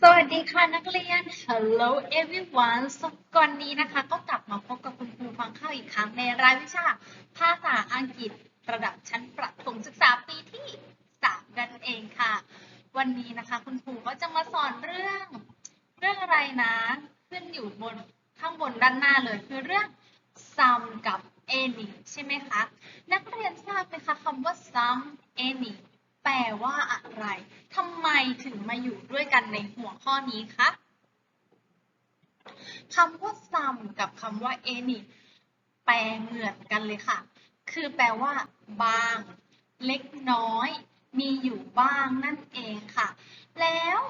สวัสดีค่ะนักเรียน Hello everyone สก่อนนี้นะคะ ก็กลับมาพบกับคุณครูฟังเข้าอีกครั้งในรายวิชา ภาษาอังกฤษระดับชั้นประถมศึกษาปีที่3นั่นเองค่ะ วันนี้นะคะ คุณครูก็จะมาสอนเรื่องเรื่องอะไรนะ ขึ้นอยู่บนข้างบนด้านหน้าเลยคือเรื่อง some กับ any ใช่ไหมคะ นักเรียนทราบไหมคะคำว่า some any แปลว่าอะไร ทำไมถึงมาอยู่ด้วยกันในหัวข้อนี้คะคำว่า some กับคำว่า any แปลเหมือนกันเลยค่ะ คือแปลว่า บาง เล็กน้อย มีอยู่บ้างนั่นเองค่ะ แล้ว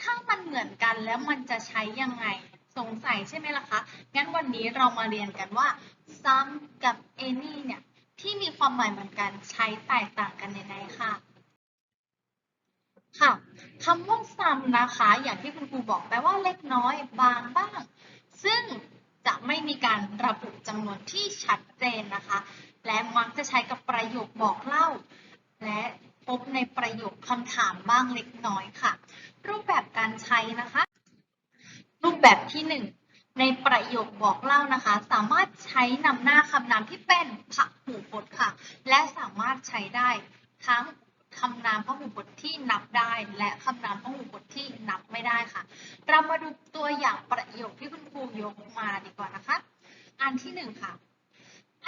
ถ้ามันเหมือนกันแล้วมันจะใช้ยังไงสงสัยใช่ไหมล่ะคะ งั้นวันนี้เรามาเรียนกันว่า some กับ any เนี่ย ที่มีความหมายเหมือนกันใช้แตกต่างกันยังไงค่ะ ค่ะคำว่า some นะคะ อย่างที่คุณครูบอกแปลว่าเล็กน้อยบางบ้าง ซึ่งจะไม่มีการระบุจำนวนที่ชัดเจนนะคะ และมักจะใช้กับประโยคบอกเล่า และพบในประโยคคำถามบ้างเล็กน้อยค่ะ รูปแบบการใช้นะคะ รูปแบบที่หนึ่งในประโยคบอกเล่านะคะ สามารถใช้นำหน้าคำนามที่เป็นพหูพจน์ค่ะ และสามารถใช้ได้ทั้ง คำนามพหูพจน์ที่นับได้ และคำนามพหูพจน์ที่นับไม่ได้ค่ะ เรามาดูตัวอย่างประโยคที่คุณครูยกมาดีกว่านะคะ อันที่หนึ่งค่ะ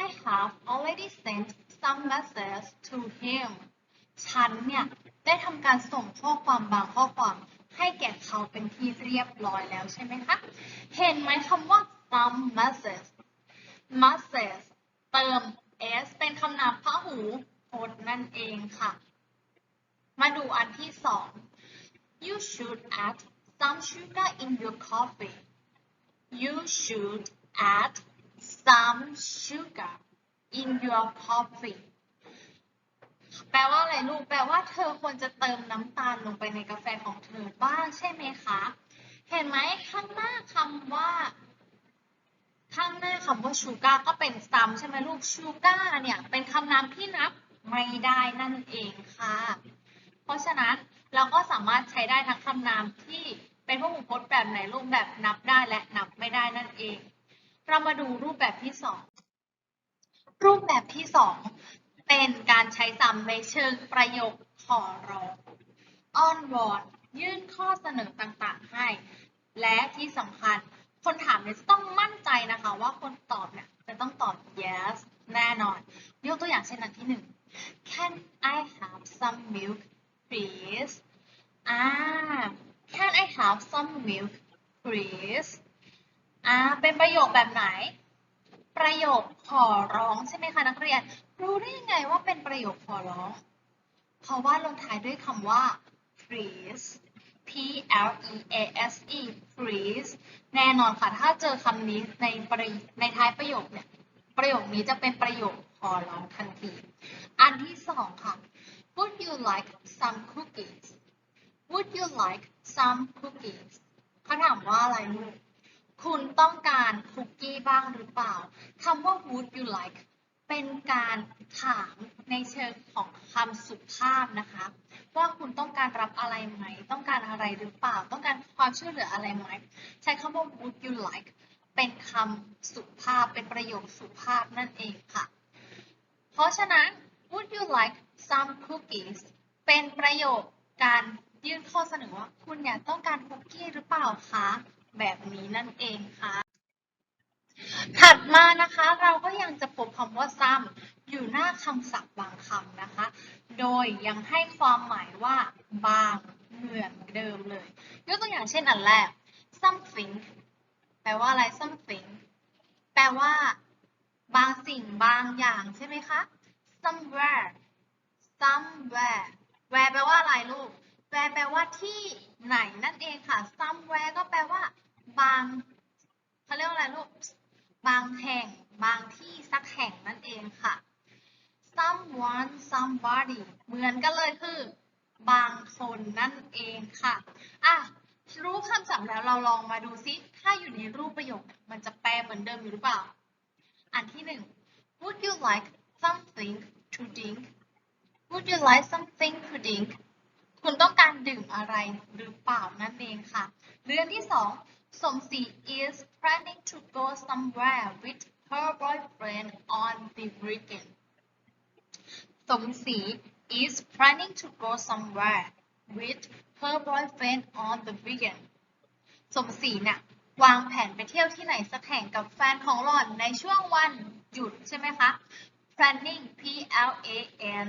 I have already sent some messages to him ฉันเนี่ย ได้ทำการส่งข้อความบางข้อความให้แก่เขาเป็นที่เรียบร้อยแล้วใช่ไหมคะ เห็นไหมคำว่า some messages messages เติม s เป็นคำนามพหูพจน์นั่นเองค่ะ มาดูอันที่สอง you should add some sugar in your coffee you should add some sugar in your coffee แปลว่าอะไรลูก แปลว่าเธอควรจะเติมน้ำตาลลงไปในกาแฟของเธอบ้างใช่ไหมคะ เห็นไหมข้างหน้าคำว่า ข้างหน้าคำว่าชูการ์ก็เป็นซ้ำใช่ไหมลูกชูการ์เนี่ย เป็นคำนามที่นับไม่ได้นั่นเองค่ะ เพราะฉะนั้นเราก็สามารถใช้ได้ทั้งคำนามที่เป็นพหูพจน์แบบไหนรูปแบบนับได้และนับไม่ได้นั่นเอง เรามาดูรูปแบบที่สองรูปแบบที่สองเป็นการใช้ซ้ำในเชิงประโยคขอร้องอ้อนวอนยื่นข้อเสนอต่างๆให้ และที่สำคัญคนถามเนี่ยจะต้องมั่นใจนะคะ ว่าคนตอบเนี่ยจะต้องตอบ yes แน่นอน ยกตัวอย่างเช่นอันที่หนึ่ง Can I have some milk please อ่า Can I have some milk please อ่า เป็นประโยคแบบไหน ประโยคขอร้องใช่ไหมคะนักเรียน รู้ได้ยังไงว่าเป็นประโยคขอร้อง เพราะว่าลงท้ายด้วยคำว่า please P L E A S E please แน่นอนค่ะ ถ้าเจอคำนี้ในประในท้ายประโยคเนี่ย ประโยคนี้จะเป็นประโยคขอร้องทันที อันที่สองค่ะ Would you like some cookies Would you like some cookies เขาถามว่าอะไรลูกคุณต้องการคุกกี้บ้างหรือเปล่าคำว่า would you like เป็นการถามในเชิงของคำสุภาพนะคะ ว่าคุณต้องการรับอะไรไหม ต้องการอะไรหรือเปล่า ต้องการความช่วยเหลืออะไรไหม ใช้คำว่า would you like เป็นคำสุภาพเป็นประโยคสุภาพนั่นเองค่ะ เพราะฉะนั้น would you like some cookies เป็นประโยคการยื่นข้อเสนอว่าคุณอยากต้องการคุกกี้หรือเปล่าคะ แบบนี้นั่นเองค่ะ ถัดมานะคะเราก็ยังจะพบคำว่าซ้ำอยู่หน้าคำศัพท์บางคำนะคะ โดยยังให้ความหมายว่าบางเหมือนเดิมเลย ยกตัวอย่างเช่นอันแรก something แปลว่าอะไร something แปลว่า บางสิ่งบางอย่างใช่ไหมคะ somewhere somewhere where แปลว่าอะไรลูก where แปลว่าที่ไหนนั่นเองค่ะ somewhere ก็แปลว่า บางเขาเรียกว่าอะไรลูก บางแห่ง บางที่สักแห่งนั่นเองค่ะ someone somebody เหมือนกันเลยคือ บางคนนั่นเองค่ะอะรู้คำศัพท์แล้วเราลองมาดูซิ ถ้าอยู่ในรูปประโยค มันจะแปลเหมือนเดิมอยู่หรือเปล่า อันที่หนึ่ง Would you like something to drink Would you like something to drink คุณต้องการดื่มอะไรหรือเปล่านั่นเองค่ะ เรื่องที่สองสมศรี is planning to go somewhere with her boyfriend on the weekend สมศรี is planning to go somewhere with her boyfriend on the weekend สมศรีนี่ยวางแผนไปเที่ยวที่ไหนสักแห่งกับแฟนของหล่อนในช่วงวันหยุดใช่ไหมคะ planning p l a n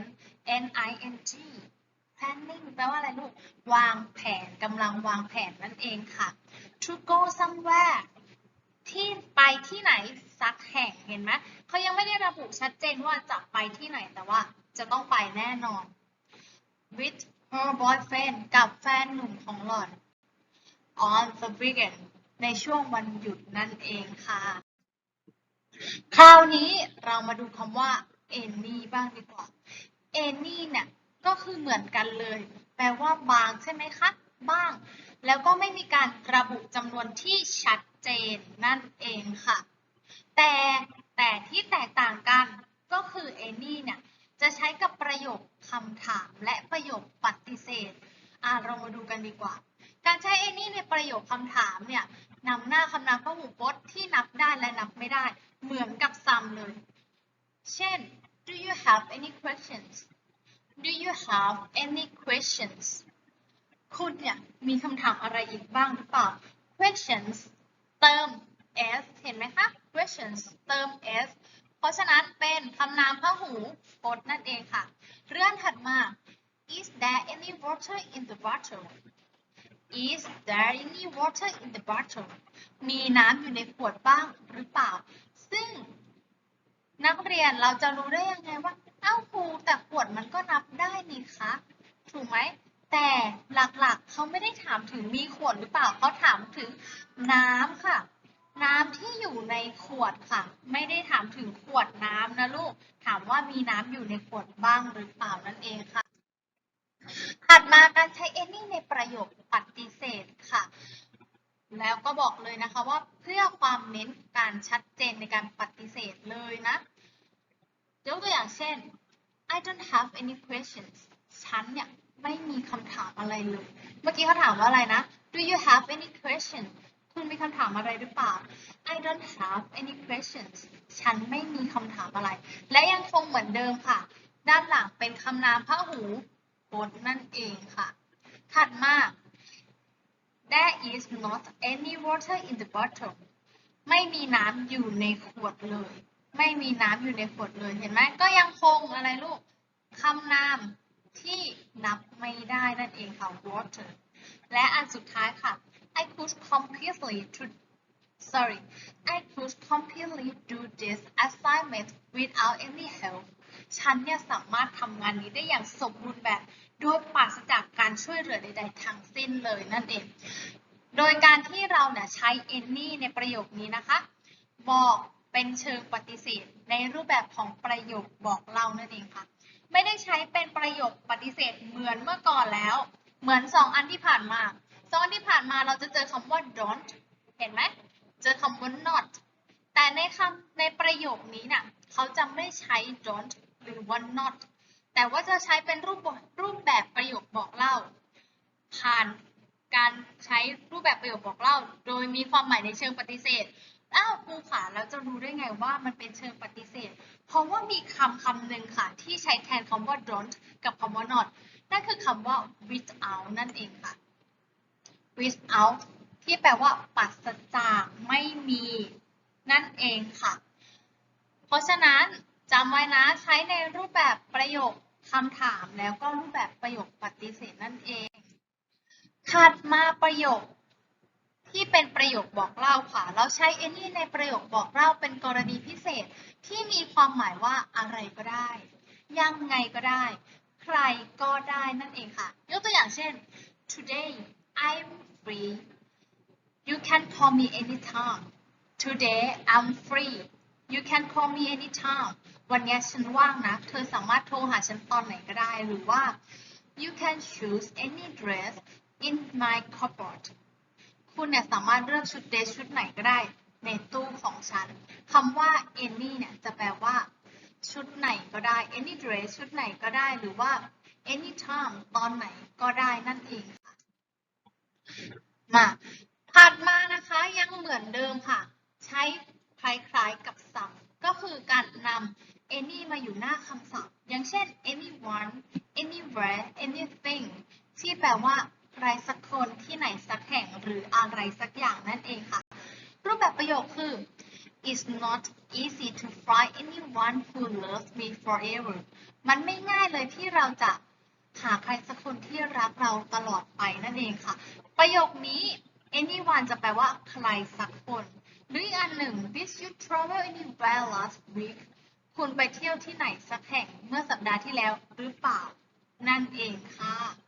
n i n g planning แปลว่าอะไรลูก วางแผนกำลังวางแผนนั่นเองค่ะ to go somewhere ที่ไปที่ไหนสักแห่งเห็นไหมเขายังไม่ได้ระบุชัดเจนว่าจะไปที่ไหนแต่ว่าจะต้องไปแน่นอน with her boyfriend กับแฟนหนุ่มของหล่อน on the weekend ในช่วงวันหยุดนั่นเองค่ะ คราวนี้เรามาดูคำว่า any บ้างดีกว่า any เนี่ยก็คือเหมือนกันเลย แปลว่าบางใช่ไหมคะ บ้าง แล้วก็ไม่มีการระบุจำนวนที่ชัดเจนนั่นเองค่ะ แต่แต่ที่แตกต่างกันก็คือ any เนี่ยจะใช้กับประโยคคำถามและประโยคปฏิเสธอะเรามาดูกันดีกว่า การใช้ any ในประโยคคำถามเนี่ยนำหน้าคำนามพหูพจน์ที่นับได้และนับไม่ได้ เหมือนกับ some เลย เช่น do you have any questions do you have any questions คุณเนี่ยมีคำถามอะไรอีกบ้างหรือเปล่า questions เติม s เห็นไหมคะ questions เติม s เพราะฉะนั้นเป็นคำนามพหูพจน์นั่นเองค่ะ เรื่องถัดมา is there any water in the bottle is there any water in the bottle มีน้ำอยู่ในขวดบ้างหรือเปล่า ซึ่งนักเรียนเราจะรู้ได้ยังไงว่า เอ้าครูแต่ขวดมันก็นับได้นี่คะถูกไหมแต่หลักๆเขาไม่ได้ถามถึงมีขวดหรือเปล่าเขาถามถึงน้ำค่ะ น้ำที่อยู่ในขวดค่ะ ไม่ได้ถามถึงขวดน้ำนะลูก ถามว่ามีน้ำอยู่ในขวดบ้างหรือเปล่านั่นเองค่ะถัดมาการใช้ any ในประโยคปฏิเสธค่ะ แล้วก็บอกเลยนะคะว่าเพื่อความเน้นการชัดเจนในการปฏิเสธเลยนะ ยกตัวอย่างเช่น I don't have any questions ฉันเนี่ยไม่มีคำถามอะไรเลย เมื่อกี้เขาถามว่าอะไรนะ Do you have any questions คุณมีคำถามอะไรหรือเปล่า I don't have any questions ฉันไม่มีคำถามอะไร และยังคงเหมือนเดิมค่ะ ด้านหลังเป็นคำนามพหูพจน์นั่นเองค่ะ ถัดมา There is not any water in the bottle ไม่มีน้ำอยู่ในขวดเลย ไม่มีน้ำอยู่ในขวดเลยเห็นไหมก็ยังคงอะไรลูกคำนามที่นับไม่ได้นั่นเองค่ะ water และอันสุดท้ายค่ะ I could completely to sorry I could completely do this assignment without any help ฉันเนี่ยสามารถทำงานนี้ได้อย่างสมบูรณ์แบบ โดยปราศจากการช่วยเหลือใด ๆ ทั้งสิ้นเลยนั่นเอง โดยการที่เราเนี่ยใช้ any ในประโยคนี้นะคะ บอก เป็นเชิงปฏิเสธ ในรูปแบบของประโยคบอกเล่านั่นเองค่ะ ไม่ได้ใช้เป็นประโยคปฏิเสธเหมือนเมื่อก่อนแล้ว เหมือนสองอันที่ผ่านมาสองอันที่ผ่านมาเราจะเจอคำว่า don't เห็นไหมเจอคำว่า not แต่ในคำในประโยคนี้น่ะเขาจะไม่ใช้ don't หรือว่า not แต่ว่าจะใช้เป็นรูปรูปแบบประโยคบอกเล่า ผ่านการใช้รูปแบบประโยคบอกเล่า โดยมีความหมายในเชิงปฏิเสธ อ้าวครูค่ะแล้วจะรู้ได้ไงว่ามันเป็นเชิงปฏิเสธ เพราะว่ามีคำคำหนึ่งค่ะ ที่ใช้แทนคำว่า don't กับคำว่า not นั่นคือคำว่า without นั่นเองค่ะ without ที่แปลว่าปราศจากไม่มีนั่นเองค่ะ เพราะฉะนั้นจำไว้นะใช้ในรูปแบบประโยคคำถามแล้วก็รูปแบบประโยคปฏิเสธนั่นเองถัดมาประโยค ที่เป็นประโยคบอกเล่าค่ะ เราใช้ any ในประโยคบอกเล่าเป็นกรณีพิเศษ ที่มีความหมายว่าอะไรก็ได้ ยังไงก็ได้ ใครก็ได้นั่นเองค่ะ ยกตัวอย่างเช่น today I'm free you can call me anytime today I'm free you can call me anytime วันนี้ฉันว่างนะ เธอสามารถโทรหาฉันตอนไหนก็ได้ หรือว่า you can choose any dress in my cupboard คุณเนี่ยสามารถเลือกชุดเดรสชุดไหนก็ได้ในตู้ของฉันคำว่า any เนี่ยจะแปลว่า ชุดไหนก็ได้ any dress ชุดไหนก็ได้หรือว่า anytime ตอนไหนก็ได้นั่นเองค่ะ มาถัดมานะคะยังเหมือนเดิมค่ะ ใช้คล้ายๆกับ some ก็คือการนำ any มาอยู่หน้าคำศัพท์ อย่างเช่น anyone anywhere anything ที่แปลว่า ใครสักคนที่ไหนสักแห่งหรืออะไรสักอย่างนั่นเองค่ะ รูปแบบประโยคคือ It's not easy to find anyone who loves me forever มันไม่ง่ายเลยที่เราจะหาใครสักคนที่รักเราตลอดไปนั่นเองค่ะ ประโยคนี้ anyone จะแปลว่าใครสักคน หรืออีกอันหนึ่ง Did you travel anywhere last week คุณไปเที่ยวที่ไหนสักแห่งเมื่อสัปดาห์ที่แล้วหรือเปล่า นั่นเองค่ะ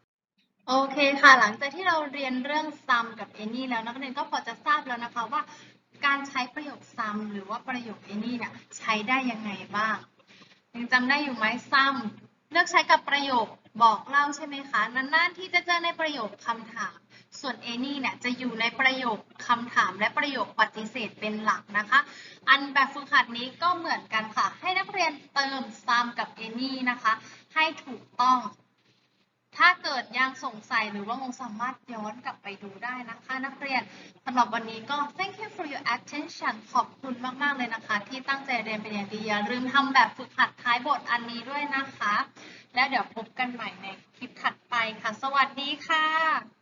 โอเคค่ะ หลังจากที่เราเรียนเรื่อง sum กับ any แล้วนักเรียนก็พอจะทราบแล้วนะคะว่า การใช้ประโยค sum หรือว่าประโยค any เนี่ยใช้ได้ยังไงบ้างยังจำได้อยู่ไหม sum เลือกใช้กับประโยคบอกเล่าใช่ไหมคะนานๆที่จะเจอในประโยคคำถาม ส่วน any เนี่ยจะอยู่ในประโยคคำถามและประโยคปฏิเสธเป็นหลักนะคะ อันแบบฝึกหัดนี้ก็เหมือนกันค่ะ ให้นักเรียนเติม sum กับ any นะคะ ให้ถูกต้อง ถ้าเกิดยังสงสัยหรือว่างงสามารถย้อนกลับไปดูได้นะคะ นักเรียนสำหรับวันนี้ก็ thank you for your attention ขอบคุณมาก ๆ เลยนะคะ ที่ตั้งใจเรียนเป็นอย่างดีอย่าลืมทำแบบฝึกหัดท้ายบทอันนี้ด้วยนะคะ และเดี๋ยวพบกันใหม่ในคลิปถัดไปค่ะ สวัสดีค่ะ